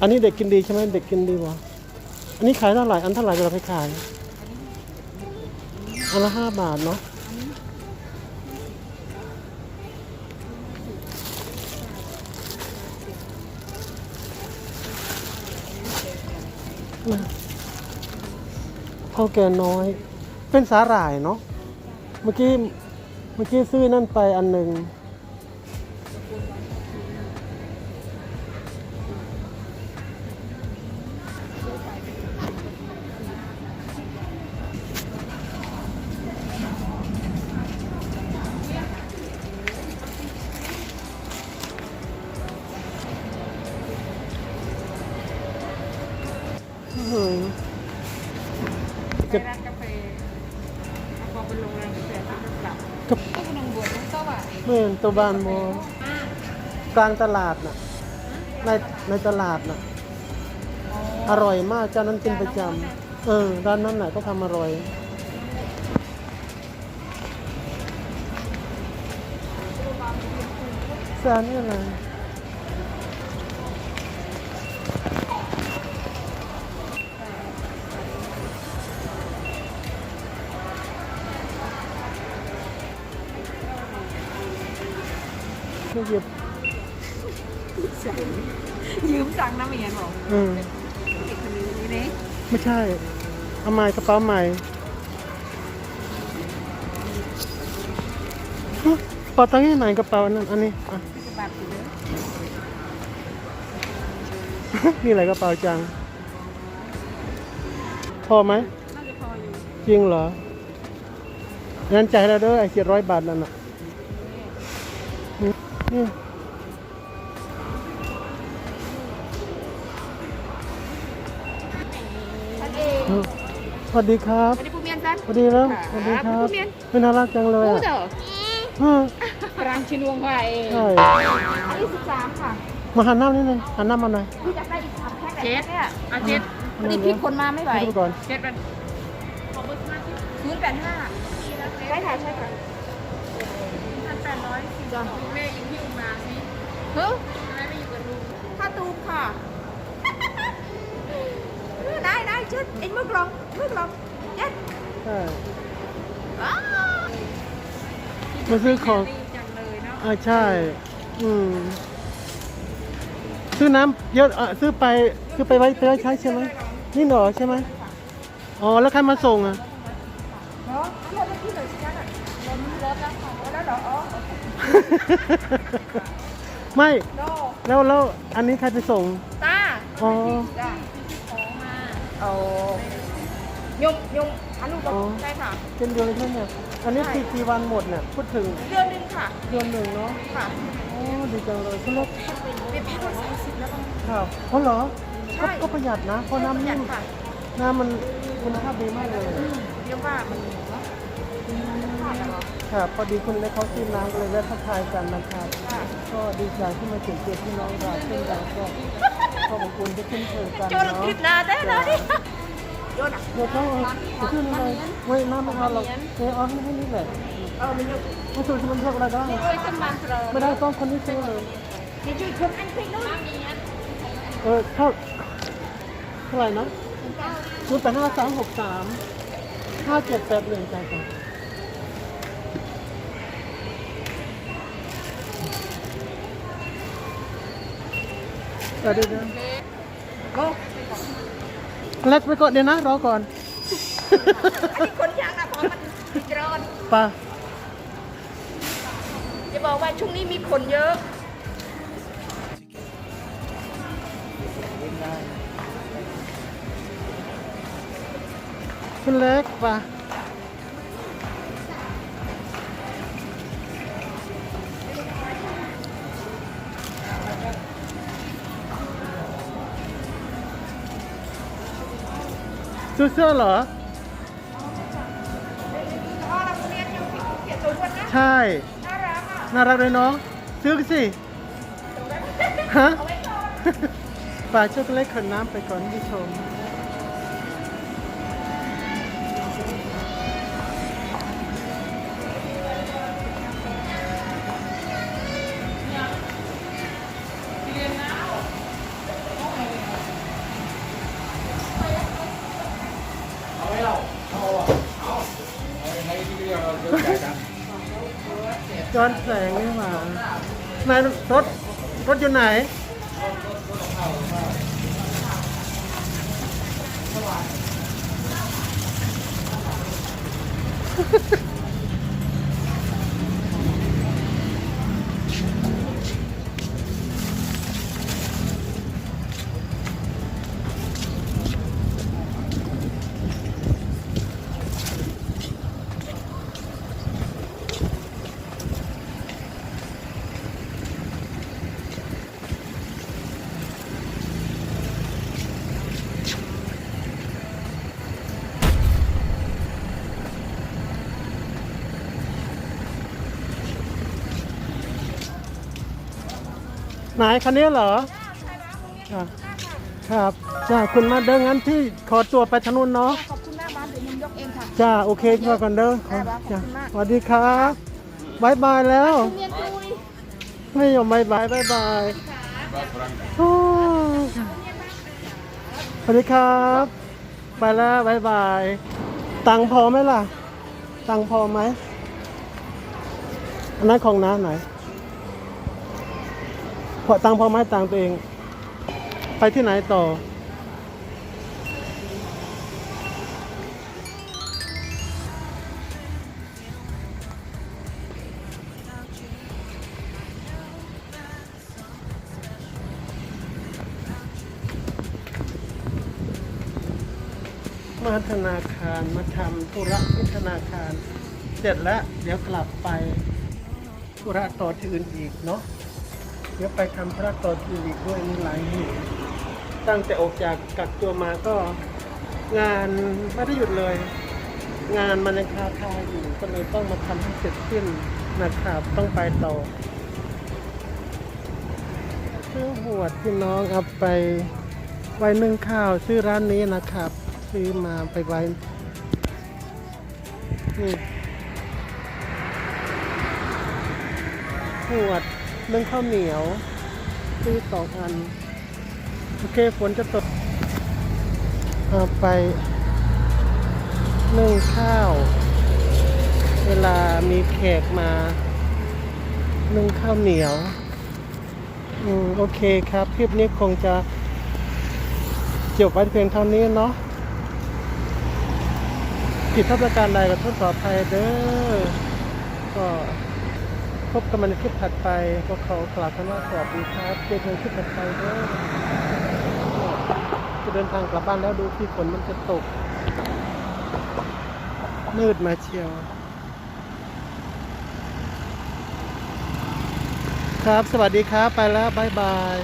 อันนี้เด็กกินดีใช่ไหมเด็กกินดีวะอันนี้ขายเท่าไหร่อันเท่าไหร่เราไปขายอันละห้าบาทเนาะเท่าแก่น้อย เป็นสาหร่ายเนาะเมื่อกี้เมื่อกี้ซื้อนั่นไปอันหนึ่ง อื้อหือไปร้านกาแฟพอไปโรงแรมกาแฟก็จะกลับกับก็นงบวชน้องเต้าอะเมื่อนตัวบานโมกลางตลาดน่ะในในตลาดน่ะ อร่อยมากเจ้านั้นกินประจำเออร้านนั้นแหละก็ทำอร่อยแซนนี่อะไร ไม่หยิบยืมสั่งน้ำเมียนบอกอืมเด็กคนนี้นี่ไม่ใช่ เอาใหม่กระเป๋าใหม่ฮะกระเป๋าตังค์ที่ไหนกระเป๋าอันนั้นอันนี้อะสิบบาทอยู่เลยนี่อะไรกระเป๋าจัง พอไหมน่าจะพออยู่จริงเหรองั้นจ่ายแล้วเด้อไอ้เจ็ดร้อยบาทนั่นน่ะ นี่นี่ท่านเองเออสวัสดีครับวันนี้ผู้เมียนจันสวัสดีครับสวัสดีครับผู้เมียนเป็นน่ารักจังเลยผู้อะเด้อฮะรังชินวงไฟใช่อันนี้สิบสามค่ะ มาหันหน้านิดนึงหันหน้ามาหน่อยพี่จะได้อีกสามแพ็คเจ็ดเนี่ยอะเจ็ดพอดีพี่คนมาไม่ไหวดูก่อนเจ็ดเป็นศูนย์แปดห้าใช่ค่ะใช่ค่ะพันแปดร้อยสี่จ้ะ ฮ้ยทำไมไม่อยู่กับลุงถ้าตูมค่ะได้ได้ชุดไอ้มึกลงมึกลงเจ็ดใช่อ้าวมาซื้อของดีจังเลยเนาะอ่าใช่ อืม ซื้อน้ำเยอะอะซื้อไปซื้อไปไว้ไปไว้ใช้ใช่ไหมนี่เหรอใช่ไหมอ๋อแล้วใครมาส่งอะเนาะรถที่เลยสิจ๊ะรถรถแล้วค่ะรถแล้วเหรออ๋อ ไม่โนแล้วแล้วอันนี้ใครไปส่งตาอ๋อ จ้ะของมาเอายมยมอนุบาอ๋อลใช่ค่ะ เป็นเดือนใช่ไหมอันนี้กี่กี่วันหมดเนี่ยพูดถึงเดือนหนึ่งค่ะ เดือนหนึ่งเนาะค่ะโอ้ดีจังเลยคุณลูกเป็นแพ็คละสามสิบแล้วก็ครับเพราะเหรอใช่ก็ก็ประหยัดนะเพราะน้ำประหยันิ่ดมค่ะน้ำมันคุณภาพดีมากเลย เรียกว่ามันเนาะ ขาดอะไรครับพอดีคุณเล็กเขาซื้อน้ำก็เลยแวะทักทายกันนะครับค่ะก็ดีใจที่มาถึงเกียรติพี่น้องเราเช่นกันก็ขอบคุณที่ขึ้นเชิญกันโจรเนาะคลิปนาได้แล้วนี่โจรอะเดี๋ยวเขาเอาขึ้นเลยไม่น้ำไม่เอาหรอกเออเอาให้ให้นี่แหละเออมันยกไม่ส่วนที่มันเท่าอะไรได้นี่ด้วยขึ้นมาเถอะไม่ได้ต้องคนที่ซื้อเลยนี่ช่วยคนอันพริกนู้นเออเท่าเท่าไหร่นะศูนย์แปดห้าสามหกสาม ห้าเจ็ดแปดหนึ่งจ่ายก่อนเออเดี๋ยวเดี๋ยวโอ้เล็กไปก่อนเดี๋ยวนะรอก่อนอันนี้คนยางนะเพราะมันร้อนไป่ะจะบอกว่าช่วงนี้มีคนเยอะ คุณเล็กไป่ะซื้อเสื้อเหรออ๋อเราเรียนอยู่ที่เกียรติตัวอ้วนนะใช่น่ารักอะน่ารักเลยน้อง ซื้อสิฮะเอาไว้ก่อนป่าช็อกโกแลตขนน้ำไปก่อนท่านผู้ชม ย้อนแสงนี่หว่านายรถรถอยู่ไหน ไหนคันนี้เหรออะครับจ้าคุณมาเดินงั้นที่ขอตัวไปทางนู้นเนาะขอบคุณแม่บ้านเดี๋ยวยิมยกเองค่ะจ้าโอเคพอกันเด้อได้ครับขอบจ้าคุณมากสวัสดีครับบายบายแล้วเรียนคุยไม่ยอมบายบายบายบายโอ้สวัสดีครับ ไปแล้วบายบาย ตังค์พอไหมล่ะ ตังค์พอไหมอันนั้นของน้าไหน พอตังพอไหมตังตัวเอง ไปที่ไหนต่อ มาธนาคารมาทำธุระที่ธนาคาร เสร็จแล้ว เดี๋ยวกลับไปธุระต่อที่อื่นอีกเนาะ เดี๋ยวไปทำธุระตอที่อื่นอีกด้วยมีหลายเหตุตั้งแต่ออกจากกักตัวมาก็งานไม่ได้หยุดเลย งานมันยังคาคาอยู่ก็เลยต้องมาทำให้เสร็จสิ้นนะครับต้องไปต่อซื้อหวดที่น้องเอาไปไว้นึ่งข้าวชื่อร้านนี้นะครับ ซื้อมาไปไว้นี่หวด นึ่งข้าวเหนียวซื้อสองอัน โอเคฝนจะตกเอาไปนึ่งข้าว เวลามีแขกมานึ่งข้าวเหนียว อืม โอเคครับ คลิปนี้คงจะจบไว้เพียงเท่านี้เนาะผิดพลาดประการใดก็โทษขออภัยเด้อก็ พบกันใหม่ในคลิปถัดไปก็ขอกล่าวคำว่าสวัสดีครับเจอกันคลิปถัดไปด้อจะเดินทางกลับบ้านแล้วดูที่ฝนมันจะตก มืดมาเชียว ครับสวัสดีครับไปแล้วบายบาย